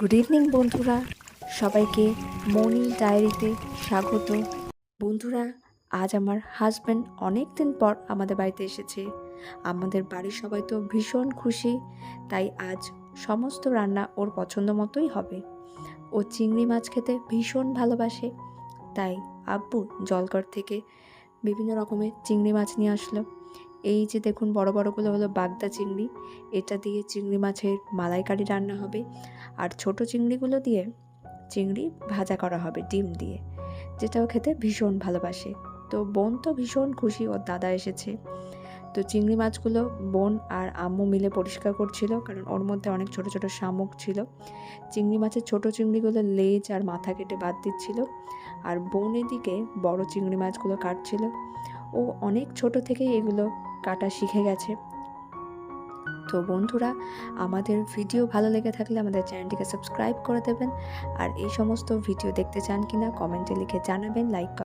Good evening বন্ধুরা। সবাইকে মনি ডায়েরিতে স্বাগত। বন্ধুরা, আজ আমার হাজব্যান্ড অনেক দিন পর আমাদের বাড়িতে এসেছে। আমাদের বাড়ির সবাই তো ভীষণ খুশি, তাই আজ সমস্ত রান্না ওর পছন্দ মতোই হবে। ও চিংড়ি মাছ খেতে ভীষণ ভালোবাসে, তাই আব্বু জলকর থেকে বিভিন্ন রকমের চিংড়ি মাছ নিয়ে আসলো। এই যে দেখুন বড় বড়গুলো হলো বাগদা চিংড়ি, এটা দিয়ে চিংড়ি মাছের মালাইকারি রান্না হবে। আর ছোট চিংড়িগুলো দিয়ে চিংড়ি ভাজা করা হবে ডিম দিয়ে, যেটাও খেতে ভীষণ ভালোবাসে। তো বোন তো ভীষণ খুশি, ওর দাদা এসেছে। তো চিংড়ি মাছগুলো বোন আর আম্মু মিলে পরিষ্কার করছিল, কারণ ওর মধ্যে অনেক ছোট ছোট শামুক ছিল। চিংড়ি মাছের ছোট চিংড়িগুলো লেজ আর মাথা কেটে বাদ দিচ্ছিল, আর বোন এদিকে বড় চিংড়ি মাছগুলো কাটছিল। ও অনেক ছোট থেকেই এগুলো কাটা শিখে গেছে। তো বন্ধুরা, আমাদের ভিডিও ভালো লেগে থাকলে আমাদের চ্যানেলটিকে সাবস্ক্রাইব করে দেবেন। আর এই সমস্ত ভিডিও দেখতে চান কিনা, কমেন্টে লিখে জানাবেন লাইক